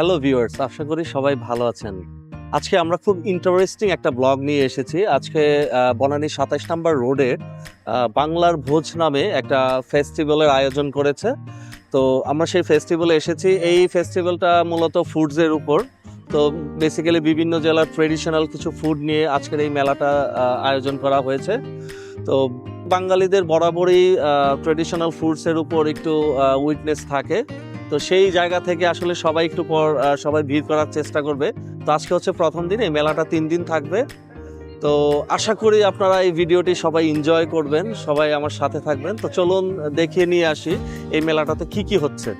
Hello viewers আশা করি সবাই ভালো আছেন। আজকে আমরা খুব ইন্টারেস্টিং একটা ব্লগ নিয়ে এসেছি। আজকে বনানী সাতাশ নাম্বার রোডে বাংলার ভোজ নামে একটা ফেস্টিভ্যালের আয়োজন করেছে। তো আমরা সেই ফেস্টিভ্যালে এসেছি। এই ফেস্টিভ্যালটা মূলত ফুডসের উপর। তো বেসিক্যালি বিভিন্ন জেলার ট্রেডিশনাল কিছু ফুড নিয়ে আজকের এই মেলাটা আয়োজন করা হয়েছে। তো বাঙালিদের বরাবরই ট্রেডিশনাল ফুডসের উপর একটু উইকনেস থাকে। তো সেই জায়গা থেকে আসলে সবাই একটু পর সবাই ভিড় করার চেষ্টা করবে। তো আজকে হচ্ছে প্রথম দিন, এই মেলাটা তিন দিন থাকবে। তো আশা করি আপনারা এই ভিডিওটি সবাই এনজয় করবেন, সবাই আমার সাথে থাকবেন। তো চলুন, দেখিয়ে নিয়ে আসি এই মেলাটাতে কি কি হচ্ছে।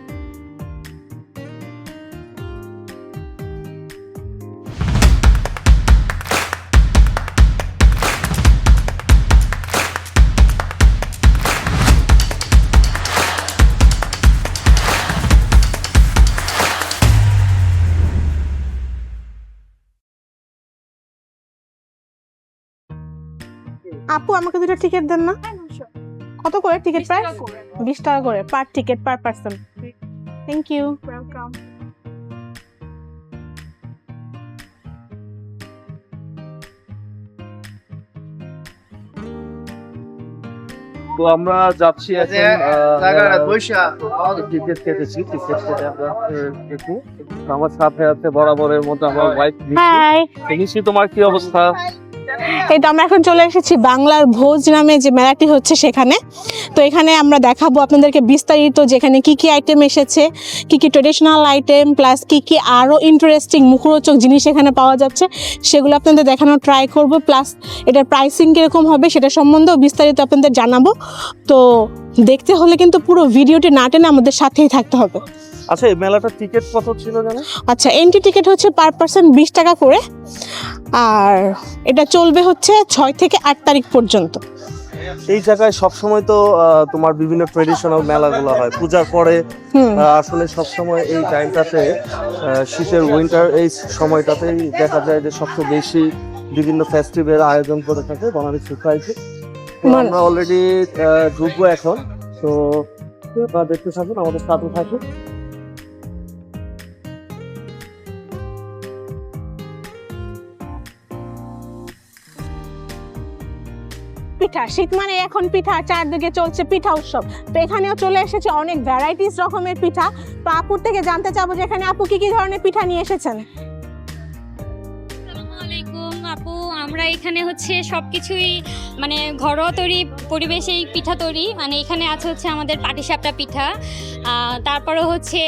দুটো টিকিট দেন না? কত করে টিকিট প্রাইস বিশ টাকা করে per ticket per person thank you তো আমরা যাচ্ছি এখন, আহ, টিকিট কেটেছি টিকিট কেটে আমরা দেখি। আমার সাথে আছে বরাবরের মতো আমার ওয়াইফ নিশি তোমার কি অবস্থা? এই তো আমরা এখন চলে এসেছি বাংলার ভোজ নামে যে মেলাটি হচ্ছে সেখানে। তো এখানে আমরা দেখাবো আপনাদেরকে বিস্তারিত যেখানে কি কি আইটেম এসেছে, কি কি ট্রেডিশনাল আইটেম প্লাস কি কি আরও ইন্টারেস্টিং মুখরোচক জিনিস এখানে পাওয়া যাচ্ছে, সেগুলো আপনাদের দেখানোর ট্রাই করব প্লাস এটার প্রাইসিং কীরকম হবে সেটা সম্বন্ধেও বিস্তারিত আপনাদের জানাব। তো দেখতে হলে কিন্তু পুরো ভিডিওটি না টেনে আমাদের সাথেই থাকতে হবে। আচ্ছা এই মেলাটার টিকিট কত ছিল জানো আচ্ছা এন্ট্রি টিকিট হচ্ছে পার পার্সন বিশ টাকা করে। আর এটা চলবে হচ্ছে ছয় থেকে আট তারিখ পর্যন্ত। এই জায়গায় সবসময় তো তোমার বিভিন্ন ট্রেডিশনাল মেলাগুলো হয়। পূজার পরে আসলে সবসময় এই টাইমটাতে শীতের উইন্টার এই সময়টাতেই দেখা যায় যে সবচেয়ে বেশি বিভিন্ন ফেস্টিভ্যাল আয়োজন করে থাকে বাঙালি সোসাইটি আমরা অলরেডি ঢুকবো এখন। তো আপনারা দেখতে থাকুন আমাদের সাথে থাকুন। পিঠা, শীত মানে এখন পিঠা, চারদিকে চলছে পিঠা উৎসব। তো এখানেও চলে এসেছে অনেক ভ্যারাইটিস রকমের পিঠা। তো আপুর থেকে জানতে চাবো যে এখানে আপু কি কি ধরনের পিঠা নিয়ে এসেছেন? আপু, আমরা এখানে হচ্ছে সব কিছুই মানে ঘরোয়া তৈরি পরিবেশেই পিঠা তৈরি। মানে এখানে আছে হচ্ছে আমাদের পাটিসাপটা পিঠা তারপরে হচ্ছে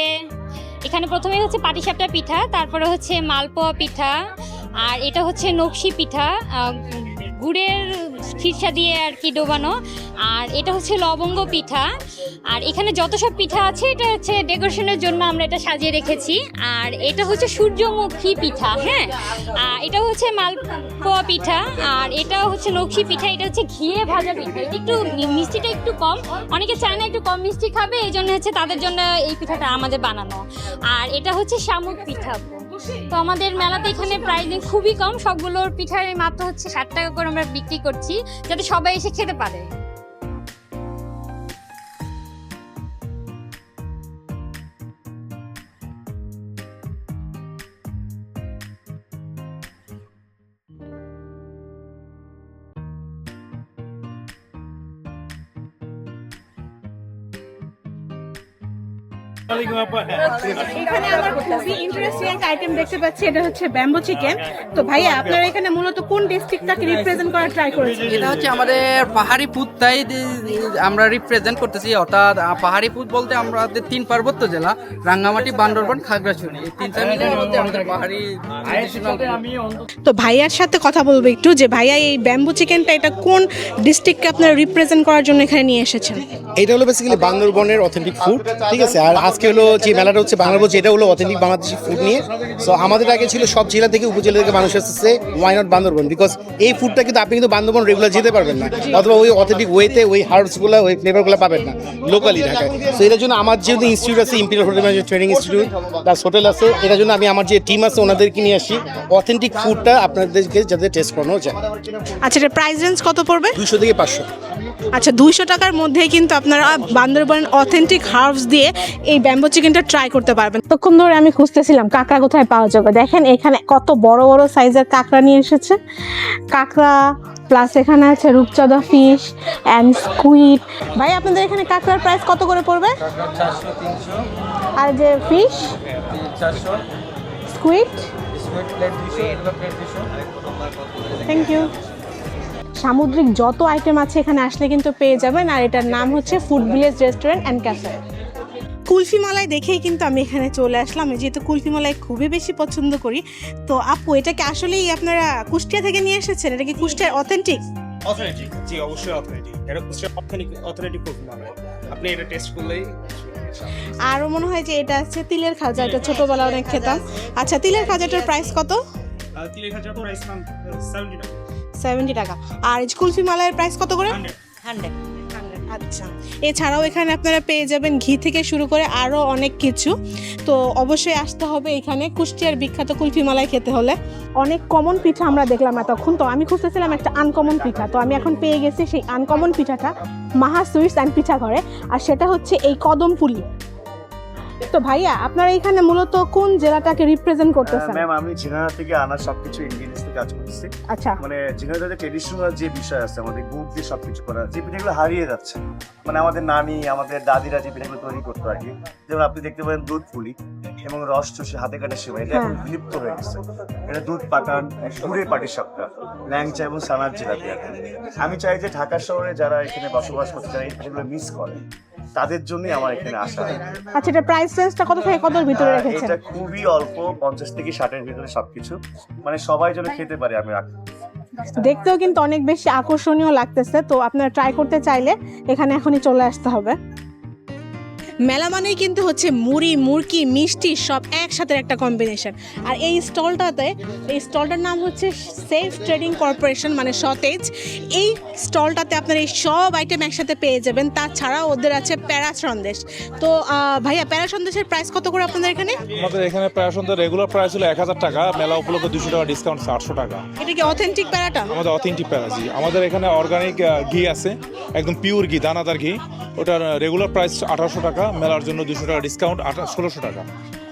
এখানে প্রথমে হচ্ছে পাটিসাপটা পিঠা, তারপরে হচ্ছে মালপোয়া পিঠা, আর এটা হচ্ছে নকশি পিঠা গুড়ের খিরসা দিয়ে আর কি ডোবানো। আর এটা হচ্ছে লবঙ্গ পিঠা। আর এখানে যত সব পিঠা আছে, এটা হচ্ছে ডেকোরেশনের জন্য আমরা এটা সাজিয়ে রেখেছি। আর এটা হচ্ছে সূর্যমুখী পিঠা হ্যাঁ? আর এটা হচ্ছে মালপোয়া পিঠা। আর এটা হচ্ছে নকশি পিঠা, এটা হচ্ছে ঘিয়ে ভাজা পিঠা। এটা একটু মিষ্টিটা একটু কম। অনেকে চায় না একটু কম মিষ্টি খাবে, এই জন্য হচ্ছে তাদের জন্য এই পিঠাটা আমাদের বানানো। আর এটা হচ্ছে শামুক পিঠা। তো আমাদের মেলাতে এখানে প্রাইসিং খুবই কম, সবগুলোর পিঠার মাত্র হচ্ছে ষাট টাকা করে আমরা বিক্রি করছি যাতে সবাই এসে খেতে পারে। এখানে আমরা খুবই ইন্টারেস্টিং একটা আইটেম দেখতে পাচ্ছি এটা হচ্ছে ব্যাম্বো চিকেন তো ভাইয়া আপনারা এখানে মূলত কোন ডিস্ট্রিক্টটাকে রিপ্রেজেন্ট করার ট্রাই করেছেন? এটা হচ্ছে আমাদের পাহাড়ি পুতটাই আমরা রিপ্রেজেন্ট করতেছি অর্থাৎ পাহাড়ি পুত বলতে আমাদের তিন পার্বত্য জেলা রাঙ্গামাটি বান্দরবান খাগড়াছড়ি। এই তিনটা মিলে মধ্যে আমাদের পাহাড়ি তো ভাইয়ার সাথে কথা বলব একটু যে ভাইয়া এই ব্যাম্বু চিকেনটা এটা কোন ডিস্ট্রিক্টকে আপনারা রিপ্রেজেন্ট করার জন্য এখানে নিয়ে এসেছেন? এটা হলো বেসিক্যালি বান্দরবনের অথেন্টিক ফুড ঠিক আছে? আর আজকে হলো যে মেলাটা হচ্ছে বাংলাদেশ এটা হলো অথেন্টিক বাংলাদেশি ফুড নিয়ে। সো আমাদের আগে ছিল সব জেলা থেকে উপজেলা থেকে মানুষ এসেছে ওয়াই নট বান্দরবন? বিকজ এই ফুডটা কিন্তু আপনি কিন্তু বান্দরবন রেগুলার যেতে পারবেন না অথবা ওই অথেন্টিক ওয়েতে ওই হার্বসগুলো ওই ফ্লেভারগুলো পাবেন না লোকালি ঢাকায়। সো এটার জন্য আমার যেহেতু ইনস্টিটিউট আছে Imperial Hotel Management Training Institute plus hotel আছে এটার জন্য আমি আমার যে টিম আছে ওনাদেরকে নিয়ে আসি। অথেন্টিক ফুডটা আপনাদেরকে যাতে টেস্ট করানো যায়। আচ্ছা এটা প্রাইস রেঞ্জ কত পড়বে? দুশো থেকে পাঁচশো। আচ্ছা দুইশো টাকার মধ্যেই কিন্তু আপনারা বান্দরবান অথেন্টিক হার্বস দিয়ে এই ব্যাম্বো চিকেনটা ট্রাই করতে পারবেন। তখন ধরে আমি খুঁজতেছিলাম কাঁকড়া কোথায় পাওয়া যাবে। দেখেন এখানে কত বড় বড় সাইজের কাঁকড়া নিয়ে এসেছে। কাঁকড়া প্লাস এখানে আছে রূপচাঁদা ফিশ অ্যান্ড স্কুইড ভাই আপনাদের এখানে কাঁকড়ার প্রাইস কত করে পড়বে? আর যে ফিশ স্কুইড থ্যাংক ইউ সামুদ্রিক যত আইটেম আছে এখানে আসলে কিন্তু পেয়ে যাবেন আর এটার নাম হচ্ছে food village restaurant and cafe kulfi malai দেখেই কিন্তু আমি এখানে চলে আসলাম। যেহেতু কুলফি মালাই খুবই বেশি পছন্দ করি তো আপু এটাকে আসলেই আপনারা কুষ্টিয়া থেকে নিয়ে এসেছেন? এটা কি কুষ্টিয়ার অথেন্টিক অথেন্টিক জি অবশ্যই অথেন্টিক এটা হচ্ছে অথেন্টিক অথেন্টিক প্রুফ মানে আপনি এটা টেস্ট করলেই আরও মনে হয় যে এটা আছে তিলের খাজা এটা ছোটোবেলা অনেক খেতাম। আচ্ছা তিলের খাজাটার প্রাইস কত? তিরিশ হাজার প্রাইস নাম সেভেন্টি টাকা সেভেন্টি টাকা। আর কুলফি মালাইয়ের প্রাইস কত করে? হান্ড্রেড। আচ্ছা। এছাড়াও এখানে আপনারা পেয়ে যাবেন ঘি থেকে শুরু করে আরও অনেক কিছু। তো অবশ্যই আসতে হবে এখানে কুষ্টিয়ার বিখ্যাত কুলফি মালাই খেতে হলে। অনেক কমন পিঠা আমরা দেখলাম এতক্ষণ। তো আমি খুঁজতেছিলাম একটা আনকমন পিঠা। তো আমি এখন পেয়ে গেছি সেই আনকমন পিঠাটা মাহা সুইটস অ্যান্ড পিঠা ঘরে আর সেটা হচ্ছে এই কদম পুলি তো ভাইয়া আপনারা এখানে মূলত কোন জেলাটাকে রিপ্রেজেন্ট করতেছেন? ম্যাম আমি ঝিনাইদহ থেকে আনার সবকিছু ইনগ্রিডিয়েন্টস থেকে কাজ করতেছি। আচ্ছা। মানে ঝিনাইদহের ট্রেডিশনাল যে বিষয় আছে আমাদের গুড় দিয়ে সবকিছু করা যে পিঠাগুলো হারিয়ে যাচ্ছে। মানে আমাদের নানি আমাদের দাদিরা যে পিঠাগুলো তৈরি করতো আর কি যেমন আপনি দেখতে পারেন দুধ পুলি এবং রস চষে হাতে কাটা সেবা এটা এখন বিলুপ্ত হয়ে গেছে। এটা দুধ পাকান গুড়ের পাটির সাপটা ল্যাংচা এবং সানার জিলাপি আমি চাই যে ঢাকা শহরে যারা এখানে বসবাস করতে এই পিঠাগুলো মিস করে তাদের জন্যই আমার এখানে আসা। আচ্ছা এটা প্রাইস রেঞ্জটা কত থেকে কতর ভিতরে আহ, রেখেছেন? এটা খুবই অল্প পঞ্চাশ থেকে ষাটের ভিতরে সবকিছু। মানে সবাই যেন খেতে পারে আমি দেখতেও কিন্তু অনেক বেশি আকর্ষণীয় লাগতেছে তো আপনারা ট্রাই করতে চাইলে এখানে এখনই চলে আসতে হবে। মেলা মানেই কিন্তু হচ্ছে মুড়ি মুরকি মিষ্টি সব একসাথে একটা কম্বিনেশন আর এই স্টলটাতে এই স্টলটার নাম হচ্ছে সেফ ট্রেডিং কর্পোরেশন মানে সতেজ। এই স্টলটাতে আপনারা এই সব আইটেম একসাথে পেয়ে যাবেন। তাছাড়াও ওদের আছে প্যারা সন্দেশ তো ভাইয়া প্যারা সন্দেশের প্রাইস কত করে আপনাদের এখানে? আমাদের এখানে প্রায় সন্ধ্যা রেগুলার প্রাইস হলো এক হাজার টাকা মেলা উপলক্ষে দুশো টাকা ডিসকাউন্ট আটশো টাকা। এটা কি অথেন্টিক প্যারাটা? আমাদের অথেন্টিক প্যারাজি আমাদের এখানে অর্গানিক ঘি আছে একদম পিওর ঘি দানাদার ঘি। ওটার রেগুলার প্রাইস আঠারোশো টাকা। মেলার জন্য দুশো টাকা ডিসকাউন্ট আঠা ষোলোশো টাকা।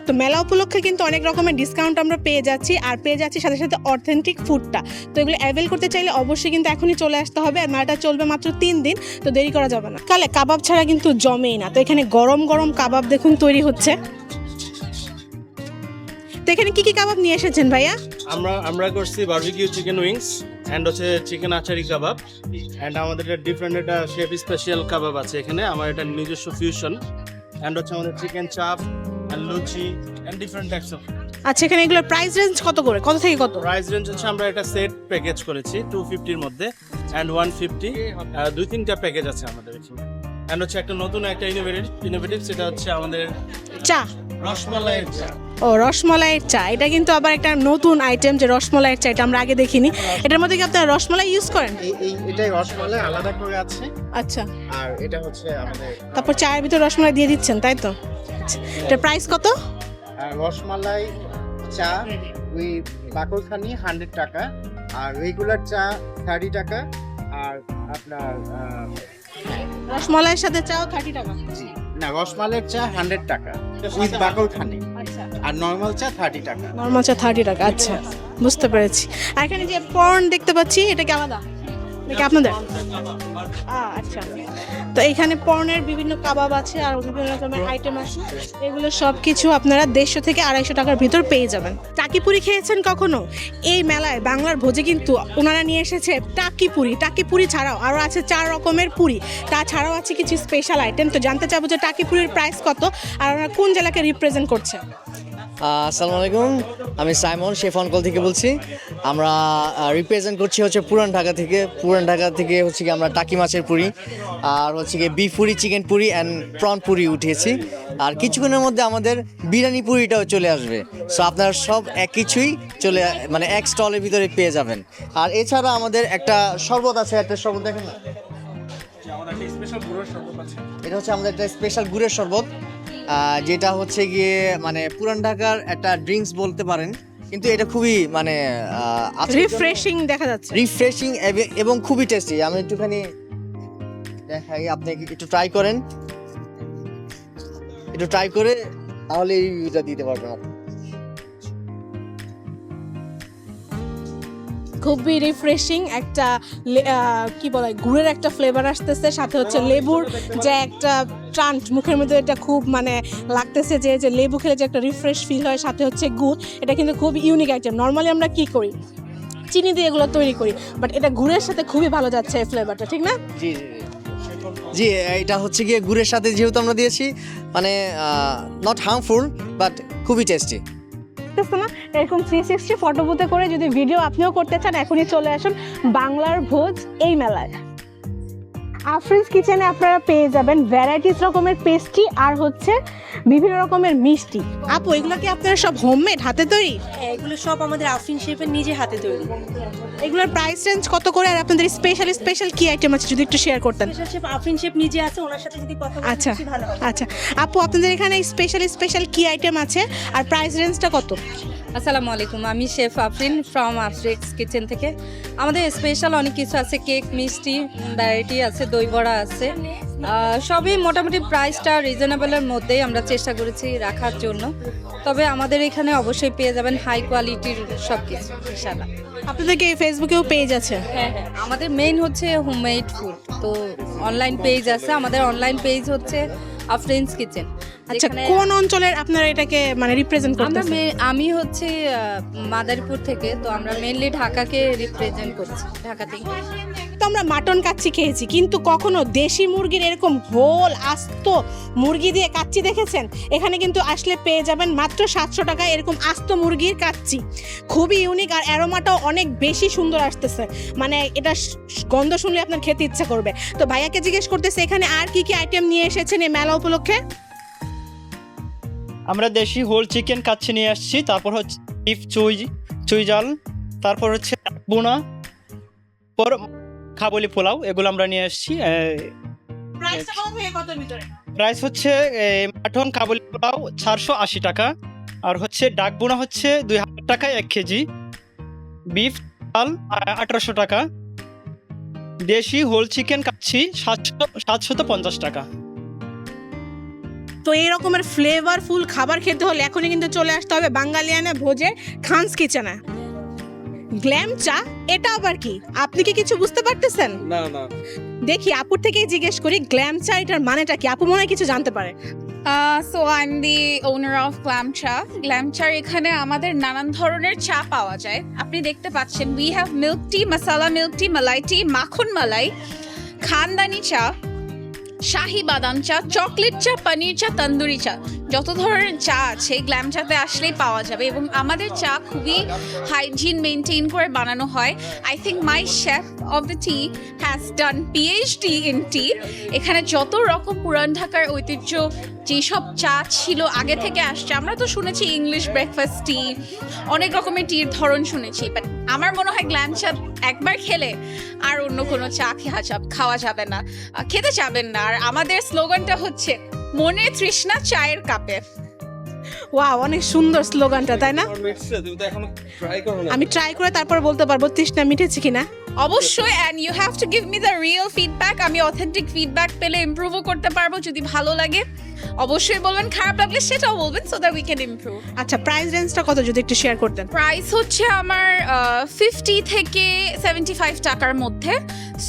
তো মেলা উপলক্ষে কিন্তু অনেক রকমের ডিসকাউন্ট আমরা পেয়ে যাচ্ছি আর পেয়ে যাচ্ছি সাথে সাথে অথেন্টিক ফুডটা তো এগুলো অ্যাভেল করতে চাইলে অবশ্যই কিন্তু এখনই চলে আসতে হবে আর মেলাটা চলবে মাত্র তিন দিন তো দেরি করা যাবে না। কালে কাবাব ছাড়া কিন্তু জমেই না তো এখানে গরম গরম কাবাব দেখুন তৈরি হচ্ছে। তো এখানে কি কি কাবাব নিয়ে এসেছেন ভাইয়া? আমরা আমরা করছি বারবিকিউ চিকেন উইংস অ্যান্ড হচ্ছে চিকেন আচারি কাবাব। অ্যান্ড আমাদের একটা ডিফারেন্ট একটা শেফ স্পেশাল কাবাব আছে এখানে আমার এটা নিজস্ব ফিউশন অ্যান্ড হচ্ছে আমাদের chicken chaap and luchi and different types of আচ্ছা এখানে এগুলোর প্রাইস রেঞ্জ কত করে? কত থেকে কত? প্রাইস রেঞ্জ হচ্ছে আমরা একটা সেট প্যাকেজ করেছি টু ফিফটির মধ্যে অ্যান্ড ওয়ান ফিফটি দুই তিনটা প্যাকেজ আছে আমাদের এখানে। অ্যান্ড হচ্ছে একটা নতুন একটা ইনোভেটিভ ইনোভেটিভ সেটা হচ্ছে আমাদের চা। রসমালাইয়ের চা। ও রসমলাইয়ের চা। এটা কিন্তু আবার একটা নতুন আইটেম যে রসমলাইয়ের চা এটা আমরা আগে দেখিনি। এটার মধ্যে কি আপনারা রসমালাই ইউজ করেন? এই এটাই রসমালাই আলাদা করে আছে। আচ্ছা। আর এটা হচ্ছে আমাদের তারপর চায়ের ভিতর রসমালাই দিয়ে দিচ্ছেন তাই তো? আচ্ছা, এটার প্রাইস কত? রসমালাই চা ওই বাকরখানি হান্ড্রেড টাকা আর রেগুলার চা থার্টি টাকা আর আপনার রসমালাইয়ের সাথে চাও থার্টি টাকা? জি। না রসমালের চা হান্ড্রেড টাকা উইথ বাকরখানি আচ্ছা। আর নর্মাল চা থার্টি টাকা। নর্মাল চা থার্টি টাকা আচ্ছা বুঝতে পেরেছি। এখানে যে পর্ন দেখতে পাচ্ছি এটা কি আলাদা? নাকি আপনাদের? আচ্ছা। তো এখানে পর্নের বিভিন্ন কাবাব আছে আর বিভিন্ন রকমের আইটেম আছে। এগুলো সব কিছু আপনারা দেড়শো থেকে আড়াইশো টাকার ভিতর পেয়ে যাবেন। টাকিপুরি খেয়েছেন কখনো? এই মেলায় বাংলার ভোজে কিন্তু ওনারা নিয়ে এসেছে টাকিপুরি। টাকিপুরি ছাড়াও আরও আছে চার রকমের পুরি। তাছাড়াও আছে কিছু স্পেশাল আইটেম তো জানতে চাবো যে টাকিপুরির প্রাইস কত আর ওনারা কোন জেলাকে রিপ্রেজেন্ট করছে? আসসালামু আলাইকুম। আমি সাইমন শেফ অনকল থেকে বলছি। আমরা রিপ্রেজেন্ট করছি হচ্ছে পুরান ঢাকা থেকে। পুরান ঢাকা থেকে হচ্ছে কি আমরা টাকি মাছের পুরি আর হচ্ছে কি beef puri chicken puri and prawn puri উঠিয়েছি। আর কিছুক্ষণের মধ্যে আমাদের বিরিয়ানি পুরিটাও চলে আসবে। সো আপনারা সব এক কিছুই চলে মানে এক স্টলের ভিতরে পেয়ে যাবেন। আর এছাড়া আমাদের একটা শরবত আছে একটা শরবত দেখেন না? এটা হচ্ছে আমাদের একটা স্পেশাল গুড়ের শরবত। যেটা হচ্ছে গিয়ে মানে পুরান ঢাকার একটা ড্রিঙ্কস বলতে পারেন কিন্তু এটা খুবই মানে রিফ্রেশিং দেখা যাচ্ছে। রিফ্রেশিং এবং খুবই টেস্টি আমি একটুখানি দেখাই আপনি কি- একটু ট্রাই করেন। একটু ট্রাই করে তাহলে এইটা দিতে পারবেন আপনি। খুবই রিফ্রেশিং একটা কি বলে গুড়ের একটা ফ্লেভার আসতেছে। সাথে হচ্ছে লেবুর যে একটা ট্রান্ট মুখের মধ্যে এটা খুব মানে লাগতেছে যে যে লেবু খেলে যে একটা রিফ্রেশ ফিল হয় সাথে হচ্ছে গুড় এটা কিন্তু খুব ইউনিক আইটেম নর্মালি আমরা কি করি? চিনি দিয়ে এগুলো তৈরি করি বাট এটা গুড়ের সাথে খুবই ভালো যাচ্ছে এই ফ্লেভারটা ঠিক না? জি জি জি। এটা হচ্ছে গিয়ে গুড়ের সাথে যেহেতু আমরা দিয়েছি মানে নট হার্মফুল বাট খুবই টেস্টি না? এরকম থ্রি সিক্সটি ফটো বুথে করে যদি ভিডিও আপনিও করতে চান, এখনই চলে আসুন বাংলার ভোজ এই মেলায়। আফরিজ কিচেনে আপনারা পেয়ে যাবেন ভ্যারাইটিস রকমের পেস্ট্রি আর হচ্ছে বিভিন্ন রকমের মিষ্টি। আপু এগুলো কি আপনারা সব হোমমেড হাতে তৈরি? হ্যাঁ এগুলো সব আমাদের আফরিন শেফের নিজে হাতে তৈরি। এগুলোর প্রাইস রেঞ্জ কত করে? আর আপনাদের স্পেশাল স্পেশাল কি আইটেম আছে যদি একটু শেয়ার করতেন? স্পেশাল শেফ আফরিন শেফ নিজে আছে ওনার সাথে যদি কথা আচ্ছা ভালো আচ্ছা। আপু আপনাদের এখানে স্পেশাল স্পেশাল কি আইটেম আছে? আর প্রাইস রেঞ্জটা কত? আসসালামু আলাইকুম আমি chef Afrin from Afrix kitchen থেকে। আমাদের স্পেশাল অনেক কিছু আছে কেক মিষ্টি ভ্যারাইটি আছে দই বড়া আছে সবই মোটামুটি প্রাইসটা রিজনেবলের মধ্যেই আমরা চেষ্টা করেছি রাখার জন্য। তবে আমাদের এখানে অবশ্যই পেয়ে যাবেন হাই কোয়ালিটির সব কিছু ইনশাল্লাহ আপনাদেরকে ফেসবুকেও পেজ আছে? হ্যাঁ হ্যাঁ। আমাদের মেইন হচ্ছে হোমমেড ফুড তো অনলাইন পেজ আছে। আমাদের অনলাইন পেজ হচ্ছে ফ্রেন্ডস কিচেন আচ্ছা কোন অঞ্চলের আপনারা এটাকে মানে রিপ্রেজেন্ট আমরা করতেছেন? মে- আমি হচ্ছে আহ, মাদারীপুর থেকে তো আমরা মেনলি ঢাকাকে রিপ্রেজেন্ট করছি ঢাকা থেকে। তো আমরা মাটন কাচ্চি খেয়েছি কিন্তু কখনো দেশি মুরগির এরকম হোল আস্ত মুরগি দিয়ে কাচ্চি দেখেছেন? এখানে কিন্তু আসলে পেয়ে যাবেন মাত্র সাতশো টাকায় এরকম আস্ত মুরগির কাচ্চি। খুবই ইউনিক আর অ্যারোমাটাও অনেক বেশি সুন্দর আসতেছে। মানে এটা স- গন্ধ শুনলে আপনার খেতে ইচ্ছা করবে। তো ভাইয়াকে জিজ্ঞেস করতেছে এখানে আর কি কি আইটেম নিয়ে এসেছেন এই মেলা উপলক্ষে? আমরা দেশি হোল চিকেন কাচ্ছি নিয়ে আসছি তারপর হচ্ছে বিফ চুই চুই জাল তারপর হচ্ছে বোনা পর খাবলি পোলাও এগুলো আমরা নিয়ে আসছি প্রাইস হচ্ছে মাটন কাবুলি পোলাও চারশো আশি টাকা আর হচ্ছে ডাক বোনা হচ্ছে দুই হাজার টাকা এক কেজি বিফ চাল আঠারোশো টাকা দেশি হোল চিকেন কাচ্ছি সাতশো সাতশত পঞ্চাশ টাকা। তো এই রকমের ফ্লেভারফুল খাবার খেতে হলে এখনই কিন্তু চলে আসতে হবে বাঙালিয়ানা ভোজে খানস কিচেনে। গ্ল্যাম চা এটা আবার কি? আপনি কি কিছু বুঝতে পারতেছেন? না না। দেখি আপুর থেকেই জিজ্ঞেস করি গ্ল্যাম চা এটার মানেটা কি? আপু মনে হয় কিছু জানতে পারে। So I am the owner of Glam cha Glam char এখানে আমাদের নানান ধরনের চা পাওয়া যায়। আপনি দেখতে পাচ্ছেন we have milk tea masala milk tea malai tea মাখন মালাই খানদানি চা শাহি বাদাম চা, চকলেট চা, পনির চা, তন্দুরি চা। যত ধরনের চা আছে, গ্ল্যাম চাতে আসলেই পাওয়া যাবে এবং আমাদের চা খুবই হাইজিন মেনটেন করে বানানো হয়। I think my chef of the tea has done PhD in tea এখানে যত রকম পুরান ঢাকার ঐতিহ্য, যেসব চা ছিল আগে থেকে আসছে, আমরা তো শুনেছি ইংলিশ ব্রেকফাস্ট টি অনেক রকমের টির ধরন শুনেছি বাট আমার মনে হয় গ্ল্যাম চা একবার খেলে আর অন্য কোনো চা খাওয়া যাবে খাওয়া যাবে না। খেতে যাবেন না। আর আমাদের স্লোগানটা হচ্ছে মনে তৃষ্ণা চায়ের কাপে। ওয়া অনেক সুন্দর স্লোগানটা তাই না? আমি ট্রাই করে তারপর বলতে পারব তৃষ্ণা মিটেছে কিনা? অবশ্যই and you have to give me the real feedback আমি অথেন্টিক ফিডব্যাক পেলে ইমপ্রুভও করতে পারব যদি ভালো লাগে। অবশ্যই বলবেন খারাপ লাগলে সেটাও বলবেন so that we can improve আচ্ছা প্রাইস রেঞ্জটা কত যদি একটু শেয়ার করতেন? প্রাইস হচ্ছে আমার ফিফটি থেকে সেভেন্টি ফাইভ টাকার মধ্যে।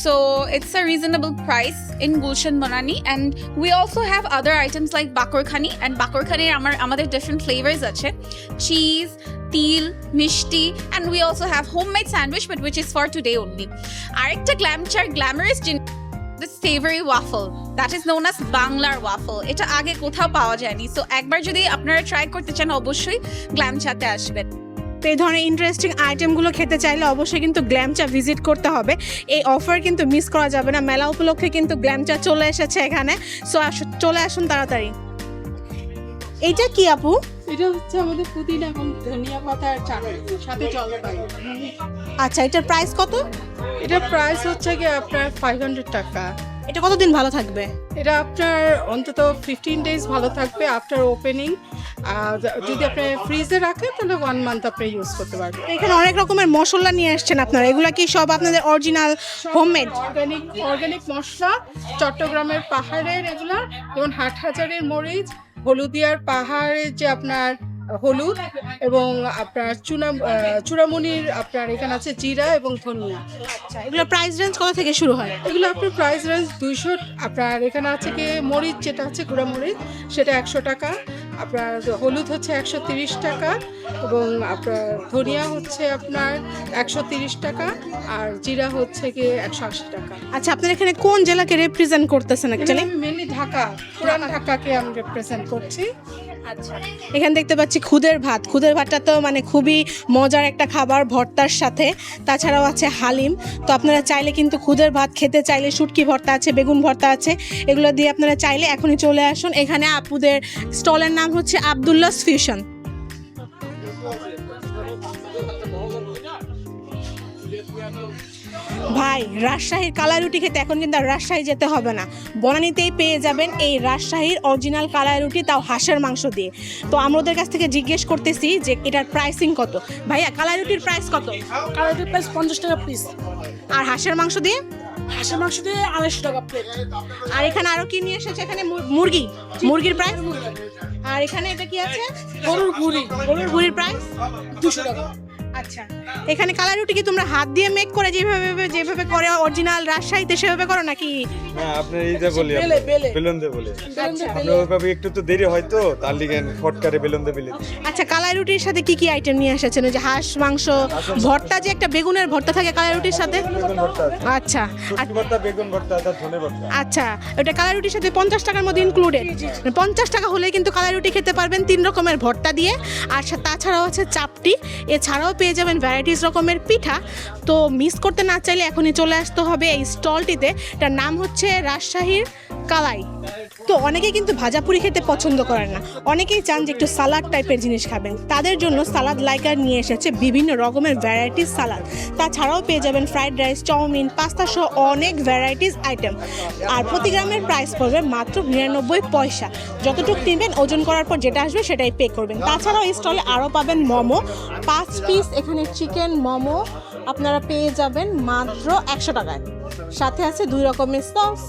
So it's a reasonable price in Gulshan মনানি and we also have other items like bakarkhani and বাকরখানির আমার আমাদের ডিফারেন্ট ফ্লেভার্স আছে। চিজ তিল, মিষ্টি and we also have homemade sandwich but which is for today only আরেকটা গ্ল্যামচার glamorous the savory waffle. That is known as বাংলার waffle এটা আগে কোথাও পাওয়া যায়নি সো একবার যদি আপনারা ট্রাই করতে চান, অবশ্যই গ্ল্যামচাতে আসবেন। তো এই ধরনের ইন্টারেস্টিং আইটেমগুলো খেতে চাইলে অবশ্যই কিন্তু গ্ল্যামচা ভিজিট করতে হবে। এই অফার কিন্তু মিস করা যাবে না। মেলা উপলক্ষে কিন্তু গ্ল্যামচা চলে এসেছে এখানে। সো চলে আসুন তাড়াতাড়ি। এইটা কি আপু? এটা হচ্ছে আমাদের পুদিনা এবং ধনিয়া পাতা আর চাটনি সাথে জলপাই। আচ্ছা এটার প্রাইস কত? এটার প্রাইস হচ্ছে কি আপনার ফাইভ হান্ড্রেড টাকা। এটা কতদিন ভালো থাকবে? এটা আপনার অন্তত ফিফটিন ডেজ ভালো থাকবে আফটার ওপেনিং যদি আপনি ফ্রিজে রাখেন তাহলে ওয়ান মান্থ আপনি ইউজ করতে পারবেন। এখানে অনেক রকমের মশলা নিয়ে আসছেন আপনারা। এগুলা কি সব আপনাদের অরিজিনাল হোমমেড অর্গানিক অর্গানিক মশলা চট্টগ্রামের পাহাড়ের এগুলা যেমন হাটহাজারের মরিচ হলুদিয়ার পাহাড়ে যে আপনার হলুদ এবং আপনার চুনা চূড়ামুনির চূড়ামণির আপনার এখানে আছে জিরা এবং ধনিয়া। এগুলো প্রাইস রেঞ্জ কত থেকে শুরু হয়? এগুলো আপনার প্রাইস রেঞ্জ দুইশো আপনার এখানে আছে কি মরিচ যেটা আছে গুঁড়া মরিচ সেটা একশো টাকা। আপনার হলুদ হচ্ছে একশো তিরিশ টাকা এবং আপনার ধনিয়া হচ্ছে আপনার একশো তিরিশ টাকা আর জিরা হচ্ছে কি একশো আশি টাকা। আচ্ছা আপনার এখানে কোন জেলাকে রিপ্রেজেন্ট করতেছেন অ্যাকচুয়ালি মেনলি ঢাকা পুরান ঢাকাকে আমি রিপ্রেজেন্ট করছি। এখানে দেখতে পাচ্ছি খুদের ভাত। খুদের ভাতটা তো মানে খুবই মজার একটা খাবার ভর্তার সাথে। তাছাড়াও আছে হালিম। তো আপনারা চাইলে কিন্তু খুদের ভাত খেতে চাইলে শুটকি ভর্তা আছে, বেগুন ভর্তা আছে, এগুলো দিয়ে আপনারা চাইলে এখনই চলে আসুন। এখানে আপুদের স্টলের নাম হচ্ছে আবদুল্লাস ফিউশন। ভাই রাজশাহীর কালাই রুটি খেতে এখন কিন্তু আর রাজশাহী যেতে হবে না। বনানীতেই পেয়ে যাবেন এই রাজশাহীর অরিজিনাল কালাই রুটি তাও হাঁসের মাংস দিয়ে। তো আমরা ওদের কাছ থেকে জিজ্ঞেস করতেছি যে এটার প্রাইসিং কত। ভাইয়া কালাই রুটির প্রাইস কত? কালারের প্রাইস পঞ্চাশ টাকা পিস আর হাঁসের মাংস দিয়ে? হাঁসের মাংস দিয়ে আড়াইশো টাকা প্লেট আর এখানে আরও কি নিয়ে এসেছে? এখানে মুরগি। মুরগির প্রাইস আর এখানে এটা কি আছে? গরুর গুড়ি। গরুর গুড়ির প্রাইস দুশো টাকা। আচ্ছা। এখানে কালাই রুটি কি তোমরা হাত দিয়ে মেক করে যেভাবে যেভাবে করে অরিজিনাল রাজশাহীতে সেভাবে করো নাকি? হ্যাঁ আপনি এই যে বলি বেলে বেলে। বেলুন দিয়ে বলি। আচ্ছা। আপনি ওইভাবে একটু তো দেরি হয়তো তার লিগে ফটকারে বেলুন দিয়ে বেলে আচ্ছা কালাই রুটির সাথে কি কি আইটেম নিয়ে এসেছেন? যে হাঁস মাংস ভর্তা যে একটা বেগুনের ভর্তা থাকে কালাই রুটির সাথে? আচ্ছা। ভর্তা বেগুন ভর্তা তার ধনে ভর্তা। আচ্ছা ওটা কালাই রুটির সাথে পঞ্চাশ টাকার মধ্যে ইনক্লুডেড পঞ্চাশ টাকা হলে কিন্তু কালাই রুটি খেতে পারবেন তিন রকমের ভর্তা দিয়ে। আর তাছাড়াও আছে চাপটি। এছাড়াও পেয়ে যাবেন ভ্যারাইটিস রকমের পিঠা। তো মিস করতে না চাইলে এখনই চলে আসতে হবে এই স্টলটিতে। এটার নাম হচ্ছে রাজশাহীর কালাই। তো অনেকে কিন্তু ভাজাপুরি খেতে পছন্দ করেন না। অনেকেই চান যে একটু সালাদ টাইপের জিনিস খাবেন। তাদের জন্য সালাদ লাইকার নিয়ে এসেছে বিভিন্ন রকমের ভ্যারাইটিস সালাদ। তাছাড়াও পেয়ে যাবেন ফ্রাইড রাইস চাউমিন পাস্তা সহ অনেক ভ্যারাইটিস আইটেম আর প্রতি গ্রামের প্রাইস পড়বে মাত্র নিরানব্বই পয়সা। যতটুকু নেবেন ওজন করার পর যেটা আসবে সেটাই পে করবেন। তাছাড়াও এই স্টলে আরও পাবেন মোমো। পাঁচ পিস এখানে চিকেন মোমো আপনারা পেয়ে যাবেন মাত্র একশো টাকায়। সাথে আছে দুই রকমের সস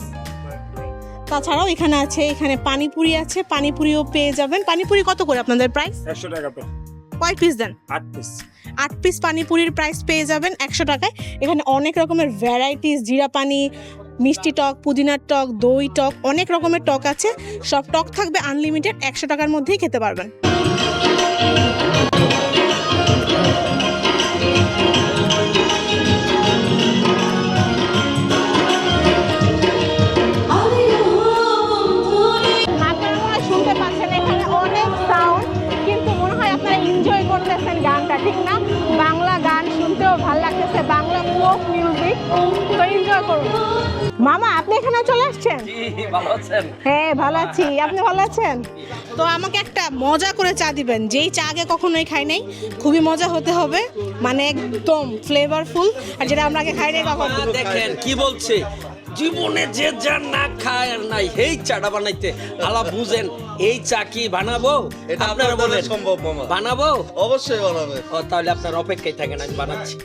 তাছাড়াও এখানে আছে এখানে পানিপুরি আছে পানিপুরিও পেয়ে যাবেন। পানিপুরি কত করে আপনাদের প্রাইস একশো টাকা কয় পিস দেন? আট পিস আট পিস পানিপুরির প্রাইস পেয়ে যাবেন একশো টাকায়। এখানে অনেক রকমের ভ্যারাইটিস জিরা পানি মিষ্টি টক পুদিনার টক দই টক অনেক রকমের টক আছে। সব টক থাকবে আনলিমিটেড একশো টাকার মধ্যেই খেতে পারবেন। এনজয় করুন মামা আপনি এখানে চলে আসছেন? হ্যাঁ ভালো আছি। আপনি ভালো আছেন? তো আমাকে একটা মজা করে চা দিবেন। যেই চা আগে কখনোই খাই নাই খুবই মজা হতে হবে। মানে একদম ফ্লেভারফুল আর যেটা আমরা আগে খাই নাই কখনো। দেখেন কি বলছে? জীবনে যে যা না খায় আর নাই এই চাটা বানাইতে। আলা বুঝেন এই চা কি বানাবো? আপনারা বলেন সম্ভব মামা। বানাবো? অবশ্যই বানাবে তাহলে আপনার অপেক্ষায় থাকেন আমি বানাচ্ছি।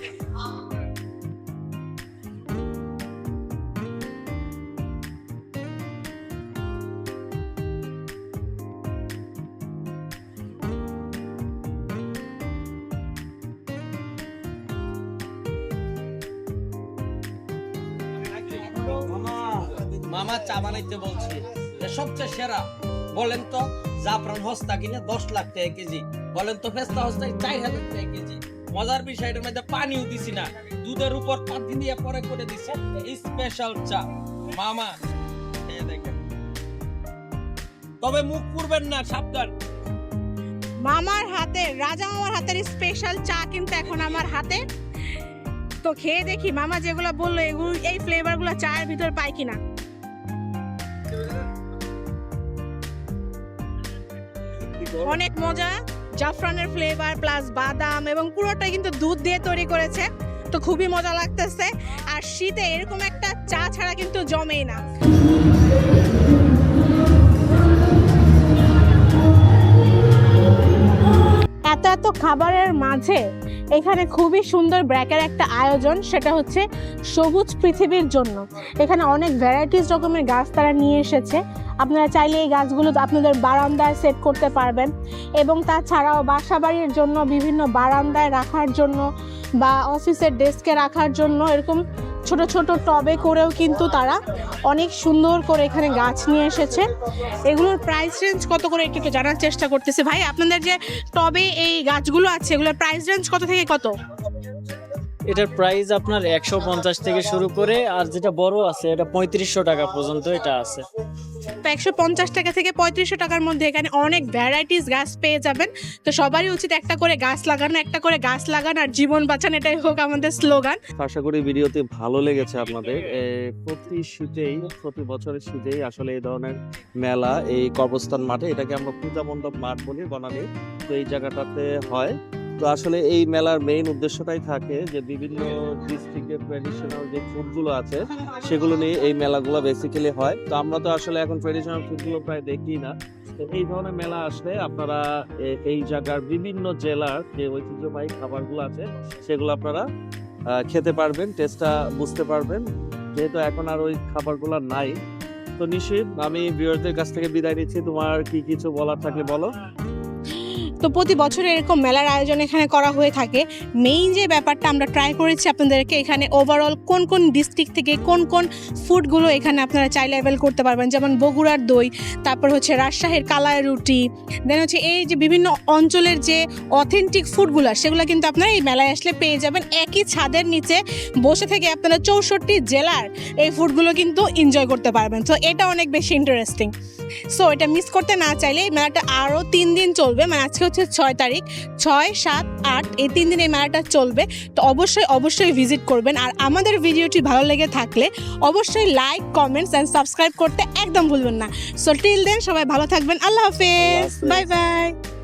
মামা চা বানাইতে বলছি যে, সবচেয়ে সেরা, বলেন তো, জাফরান হস্তা কিনে দশ লাখ টাকা কেজি। বলেন তো, ফেস্তা হস্তা চার হাজার টাকা কেজি। মজার বিষয়, এটার মধ্যে পানিও দিছি না। দুধের উপর পাতি দিয়ে পরে করে দিছে স্পেশাল চা। মামা তবে মুখ পুরবেন না, সাবধান। মামার হাতে, রাজা মামার হাতের স্পেশাল চা কিন্তু এখন আমার হাতে। তো খেয়ে দেখি, মামা যেগুলো বলল, এগুলো, এই ফ্লেভারগুলো চায়ের ভিতর পাই কিনা। অনেক মজা, জাফরানের ফ্লেভার প্লাস বাদাম এবং পুরোটা কিন্তু দুধ দিয়ে তৈরি করেছে। তো খুবই মজা লাগতেছে। আর শীতে এরকম একটা চা ছাড়া কিন্তু জমেই না। এত এত খাবারের মাঝে এখানে খুবই সুন্দর ব্র্যাকের একটা আয়োজন, সেটা হচ্ছে সবুজ পৃথিবীর জন্য। এখানে অনেক ভ্যারাইটিস রকমের গাছ তারা নিয়ে এসেছে। আপনারা চাইলে এই গাছগুলো আপনাদের বারান্দায় সেট করতে পারবেন এবং তাছাড়াও বাসা বাড়ির জন্য বিভিন্ন বারান্দায় রাখার জন্য বা অফিসের ডেস্কে রাখার জন্য এরকম ছোট ছোট টবে করেও কিন্তু তারা অনেক সুন্দর করে এখানে গাছ নিয়ে এসেছে। এগুলোর প্রাইস রেঞ্জ কত করে একটু একটু জানার চেষ্টা করতেছে। ভাই, আপনাদের যে টবে এই গাছগুলো আছে, এগুলোর প্রাইস রেঞ্জ কত থেকে কত? এটার প্রাইস আপনার একশো পঞ্চাশ থেকে শুরু করে আর যেটা বড় আছে এটা পঁয়ত্রিশশো টাকা পর্যন্ত এটা আছে। তো একশো পঞ্চাশ টাকা থেকে পঁয়ত্রিশশো টাকার মধ্যে এখানে অনেক ভ্যারাইটিস গাছ পেয়ে যাবেন। তো সবারই উচিত একটা করে গাছ লাগানো একটা করে গাছ লাগান আর জীবন বাঁচান এটাই হোক আমাদের স্লোগান আশা করি ভিডিওতে ভালো লেগেছে আপনাদের। প্রতি শীতেই প্রতি বছরের শীতেই আসলে এই ধরনের মেলা এই কর্মস্থান মাঠে এটাকে আমরা পূজা মণ্ডপ মাঠ বলি বনানি। তো এই জায়গাটাতে হয়। তো আসলে এই মেলার মেইন উদ্দেশ্যটাই থাকে যে বিভিন্ন ডিস্ট্রিক্টের ট্র্যাডিশনাল যে ফুডগুলো আছে, সেগুলো নিয়ে এই মেলাগুলো বেসিক্যালি হয়। তো আমরা তো আসলে এখন ট্র্যাডিশনাল ফুডগুলো প্রায় দেখি না। তো এই ধরনের মেলা আসলে আপনারা এই জায়গার বিভিন্ন জেলার যে ঐতিহ্যবাহী খাবারগুলো আছে, সেগুলো আপনারা খেতে পারবেন টেস্টটা বুঝতে পারবেন। যেহেতু এখন আর ওই খাবারগুলো নাই। তো নিশ্চিত আমি ভিউয়ারদের কাছ থেকে বিদায় নিচ্ছি। তোমার কি কিছু বলার থাকলে বলো? তো প্রতি বছর এরকম মেলার আয়োজন এখানে করা হয়ে থাকে। মেইন যে ব্যাপারটা আমরা ট্রাই করেছি আপনাদেরকে এখানে ওভারঅল কোন কোন ডিস্ট্রিক্ট থেকে কোন কোন ফুডগুলো এখানে আপনারা চাইলে অ্যাভেল করতে পারবেন। যেমন বগুড়ার দই, তারপর হচ্ছে রাজশাহীর কালায় রুটি দেন হচ্ছে এই যে বিভিন্ন অঞ্চলের যে অথেন্টিক ফুডগুলো সেগুলো কিন্তু আপনারা এই মেলায় আসলে পেয়ে যাবেন। একই ছাদের নিচে বসে থেকে আপনারা চৌষট্টি জেলার এই ফুডগুলো কিন্তু এনজয় করতে পারবেন। তো এটা অনেক বেশি ইন্টারেস্টিং সো এটা মিস করতে না চাইলে এই মেলাটা আরও তিন দিন চলবে। মানে আজকে হচ্ছে ছয় তারিখ ছয় সাত আট এই তিন দিন এই মেলাটা চলবে। তো অবশ্যই অবশ্যই ভিজিট করবেন। আর আমাদের ভিডিওটি ভালো লেগে থাকলে অবশ্যই লাইক কমেন্টস অ্যান্ড সাবস্ক্রাইব করতে একদম ভুলবেন না। সো টিল দেন সবাই ভালো থাকবেন। আল্লাহ হাফেজ। Bye bye